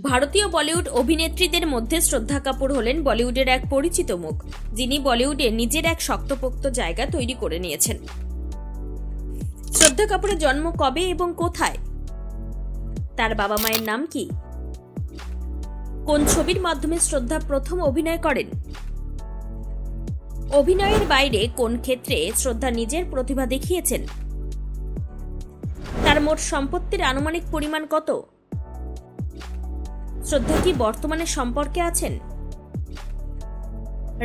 ভারতীয় বলিউড অভিনেত্রীদের মধ্যে শ্রদ্ধা কাপুর হলেন বলিউডের এক পরিচিত মুখ, যিনি বলিউডে নিজের এক শক্তপোক্ত জায়গা তৈরি করে নিয়েছেন। শ্রদ্ধা কাপুরের জন্ম কবে এবং কোথায়? তার বাবা মায়ের নাম কি? কোন ছবির মাধ্যমে শ্রদ্ধা প্রথম অভিনয় করেন? অভিনয়ের বাইরে কোন ক্ষেত্রে শ্রদ্ধা নিজের প্রতিভা দেখিয়েছেন? তার মোট সম্পত্তির আনুমানিক পরিমাণ কত? শ্রদ্ধা কি বর্তমানে সম্পর্কে আছেন?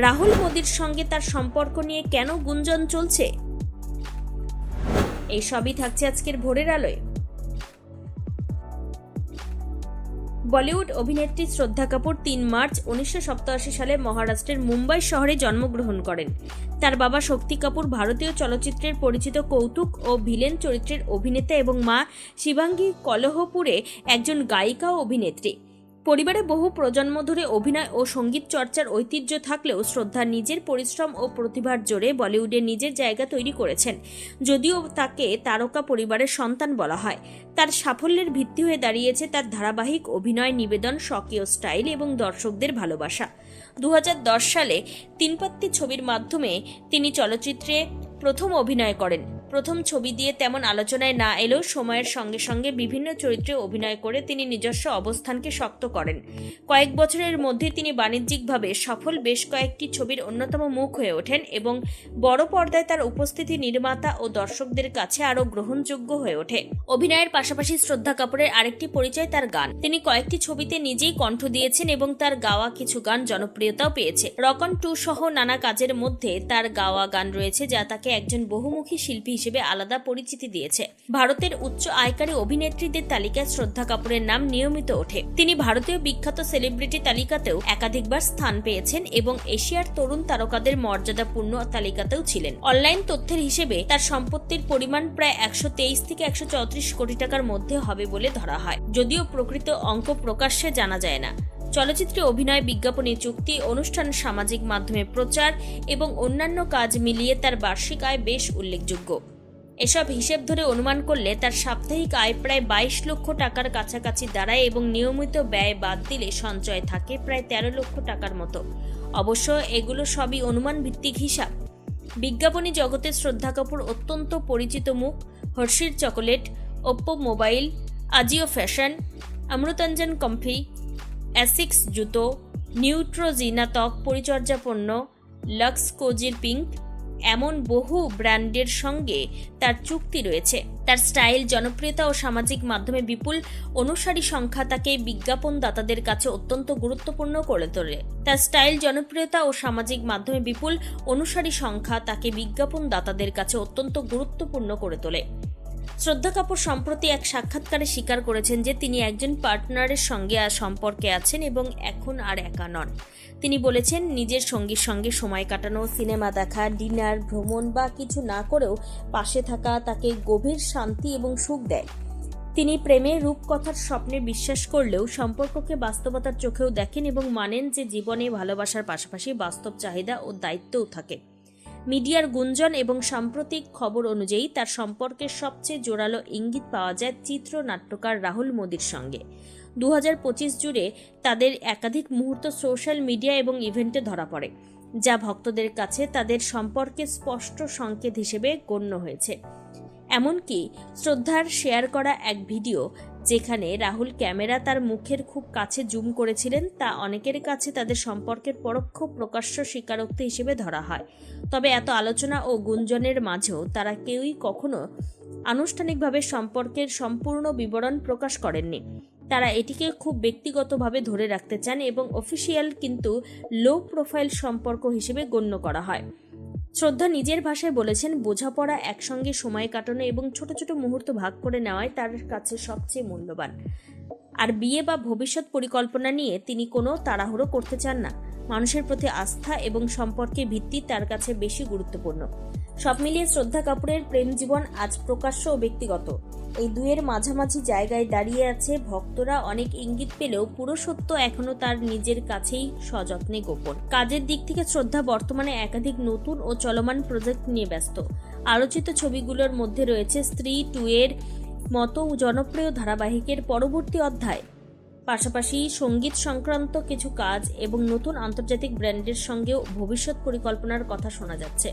রাহুল মোদির সঙ্গে তার সম্পর্ক নিয়ে কেন গুঞ্জন চলছে? এই সবই থাকছে আজকের ভোরের আলোয়। বলিউড অভিনেত্রী শ্রদ্ধা কাপুর তিন মার্চ উনিশশো সাতাশি সালে মহারাষ্ট্রের মুম্বাই শহরে জন্মগ্রহণ করেন। তার বাবা শক্তি কাপুর ভারতীয় চলচ্চিত্রের পরিচিত কৌতুক ও ভিলেন চরিত্রের অভিনেতা এবং মা শিবাঙ্গী কলহপুরে একজন গায়িকা ও অভিনেত্রী। পরিবারে বহু প্রজন্ম ধরে অভিনয় ও সংগীত চর্চার ঐতিহ্য থাকলেও শ্রদ্ধা, নিজের পরিশ্রম ও প্রতিভার জোরে বলিউডে নিজের জায়গা তৈরি করেছেন। যদিও তাকে তারকা পরিবারের সন্তান বলা হয়। তার সাফল্যের ভিত্তি হয়ে দাঁড়িয়েছে তার ধারাবাহিক অভিনয় নিবেদন, স্বকীয় স্টাইল এবং দর্শকদের ভালোবাসা। দু হাজার দশ সালে তিনপাত্তি ছবির মাধ্যমে তিনি চলচ্চিত্রে প্রথম অভিনয় করেন। প্রথম ছবি দিয়ে তেমন আলোচনায় না এলেও সময়ের সঙ্গে সঙ্গে বিভিন্ন চরিত্রে অভিনয় করে তিনি নিজস্ব অবস্থানকে শক্ত করেন। কয়েক বছরের মধ্যে তিনি বাণিজ্যিকভাবে সফল বেশ কয়েকটি ছবির অন্যতম মুখ হয়ে ওঠেন এবং বড় পর্দায় তার উপস্থিতি নির্মাতা ও দর্শকদের কাছে আরও গ্রহণযোগ্য হয়ে ওঠে। অভিনয়ের পাশাপাশি শ্রদ্ধা কাপুরের আরেকটি পরিচয় তার গান। তিনি কয়েকটি ছবিতে নিজেই কণ্ঠ দিয়েছেন এবং তার গাওয়া কিছু গান জনপ্রিয়তাও পেয়েছে। রকন টু সহ নানা কাজের মধ্যে তার গাওয়া গান রয়েছে যা তাকে একজন বহুমুখী শিল্পী হিসেবে আলাদা পরিচিতি দিয়েছে। ভারতের উচ্চ আয়কারী অভিনেত্রীদের তালিকায় শ্রদ্ধা কাপুরের নাম নিয়মিত ওঠে। তিনি ভারতীয় বিখ্যাত সেলিব্রিটি তালিকাতেও একাধিকবার স্থান পেয়েছেন এবং এশিয়ার তরুণ তারকাদের মর্যাদাপূর্ণ তালিকাতেও ছিলেন। অনলাইন তথ্যের হিসেবে তার সম্পত্তির পরিমাণ প্রায় একশো তেইশ থেকে একশো চৌত্রিশ কোটি টাকার মধ্যে হবে বলে ধরা হয়। যদিও প্রকৃত অঙ্ক প্রকাশ্যে জানা যায় না। চলচ্চিত্রে অভিনয়, বিজ্ঞাপনী চুক্তি, অনুষ্ঠান সামাজিক মাধ্যমে প্রচার এবং অন্যান্য কাজ মিলিয়ে তার বার্ষিক আয় বেশ উল্লেখযোগ্য। এসব হিসেব ধরে অনুমান করলে তার সাপ্তাহিক আয় প্রায় বাইশ লক্ষ টাকার কাছাকাছি দাঁড়ায় এবং নিয়মিত ব্যয় বাদ দিলে সঞ্চয় থাকে প্রায় তেরো লক্ষ টাকার মতো। অবশ্য এগুলো সবই অনুমান ভিত্তিক হিসাব। বিজ্ঞাপনী জগতে শ্রদ্ধা কাপুর অত্যন্ত পরিচিত মুখ, Hershey's chocolate, Oppo mobile, Ajio fashion, Amrutanjan comfy Asics জুতো নিউট্রোজিনা ত্বক পরিচর্যা পণ্য লক্স কোজির পিঙ্ক, এমন বহু ব্র্যান্ডের সঙ্গে তার চুক্তি রয়েছে। তার স্টাইল জনপ্রিয়তা ও সামাজিক মাধ্যমে বিপুল অনুসারী সংখ্যা তাকে বিজ্ঞাপনদাতাদের কাছে অত্যন্ত গুরুত্বপূর্ণ করে তোলে। তার স্টাইল জনপ্রিয়তা ও সামাজিক মাধ্যমে বিপুল অনুসারী সংখ্যা তাকে বিজ্ঞাপনদাতাদের কাছে অত্যন্ত গুরুত্বপূর্ণ করে তোলে। শ্রদ্ধা কাপুর সম্প্রতি এক সাক্ষাৎকারে স্বীকার করেছেন যে তিনি একজন পার্টনারের সঙ্গে আর সম্পর্কে আছেন এবং এখন আর একা নন। তিনি বলেছেন, নিজের সঙ্গীর সঙ্গে সময় কাটানো, সিনেমা দেখা, ডিনার, ভ্রমণ বা কিছু না করেও পাশে থাকা তাকে গভীর শান্তি এবং সুখ দেয়। তিনি প্রেমে রূপকথার স্বপ্নে বিশ্বাস করলেও সম্পর্ককে বাস্তবতার চোখেও দেখেন এবং মানেন যে জীবনে ভালোবাসার পাশাপাশি বাস্তব চাহিদা ও দায়িত্বও থাকে। মিডিয়ার গুঞ্জন এবং সাম্প্রতিক খবর অনুযায়ী তার সম্পর্কের সবচেয়ে জোরালো ইঙ্গিত পাওয়া যায় চিত্রনাট্যকার রাহুল মোদির সঙ্গে। দু হাজার পঁচিশ জুড়ে তাদের একাধিক মুহূর্ত সোশ্যাল মিডিয়া এবং ইভেন্টে ধরা পড়ে, যা ভক্তদের কাছে তাদের সম্পর্কে স্পষ্ট সংকেত হিসেবে গণ্য হয়েছে। এমনকি শ্রদ্ধার শেয়ার করা এক ভিডিও যেখানে রাহুল ক্যামেরা তার মুখের খুব কাছে জুম করেছিলেন, তা অনেকের কাছে তাদের সম্পর্কের পরোক্ষ প্রকাশ্য স্বীকারোক্তি হিসেবে ধরা হয়। তবে এত আলোচনা ও গুঞ্জনের মাঝেও তারা কেউই কখনো আনুষ্ঠানিকভাবে সম্পর্কের সম্পূর্ণ বিবরণ প্রকাশ করেননি। তারা এটিকে খুব ব্যক্তিগতভাবে ধরে রাখতে চান এবং অফিসিয়াল কিন্তু লো প্রোফাইল সম্পর্ক হিসেবে গণ্য করা হয়। শ্রদ্ধা নিজের ভাষায় বলেছেন, বোঝাপড়া একসঙ্গে সময় কাটানো এবং ছোট ছোট মুহূর্ত ভাগ করে নেওয়ায় তার কাছে সবচেয়ে মূল্যবান। আর বিয়ে বা ভবিষ্যৎ পরিকল্পনা নিয়ে তিনি কোনো তাড়াহুড়ো করতে চান না। মানুষের প্রতি আস্থা এবং সম্পর্কে ভিত্তি তার কাছে বেশি গুরুত্বপূর্ণ। সব মিলিয়ে শ্রদ্ধা কাপুরের প্রেম জীবন আজ প্রকাশ্য ও ব্যক্তিগত। এই দুয়ের মাঝামাঝি জায়গায় দাঁড়িয়ে আছে ভক্তরা। অনেক ইঙ্গিত পেলেও পুরো সত্য এখনও তার নিজের কাছেই সযত্নে গোপন। কাজের দিক থেকে শ্রদ্ধা বর্তমানে একাধিক নতুন ও চলমান প্রজেক্ট নিয়ে ব্যস্ত। আলোচিত ছবিগুলোর মধ্যে রয়েছে স্ত্রী টু এর মতো জনপ্রিয় ধারাবাহিকের পরবর্তী অধ্যায়। পাশাপাশি সংগীত সংক্রান্ত কিছু কাজ এবং নতুন আন্তর্জাতিক ব্র্যান্ডের সঙ্গেও ভবিষ্যৎ পরিকল্পনার কথা শোনা যাচ্ছে।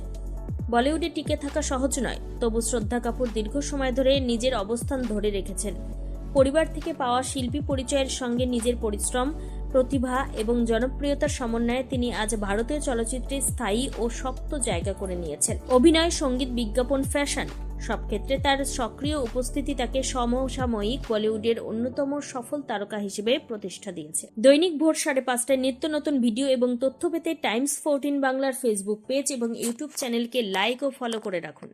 বলিউডে টিকে থাকা সহজ নয়, তবু শ্রদ্ধা কাপুর দীর্ঘ সময় ধরে নিজের অবস্থান ধরে রেখেছেন। পরিবার থেকে পাওয়া শিল্পী পরিচয়ের সঙ্গে নিজের পরিশ্রম প্রতিভা এবং জনপ্রিয়তার সমন্বয়ে তিনি আজ ভারতীয় চলচ্চিত্রে স্থায়ী ও শক্ত জায়গা করে নিয়েছেন। অভিনয়, সংগীত, বিজ্ঞাপন, ফ্যাশন সব ক্ষেত্রে তার সক্রিয় উপস্থিতি তাকে সমসাময়িক বলিউডের অন্যতম সফল তারকা হিসেবে প্রতিষ্ঠা দিয়েছে। দৈনিক ভোর সাড়ে পাঁচটায় নিত্য নতুন ভিডিও এবং তথ্য পেতে টাইমস ফোরটিন বাংলার ফেসবুক পেজ এবং ইউটিউব চ্যানেলকে লাইক ও ফলো করে রাখুন।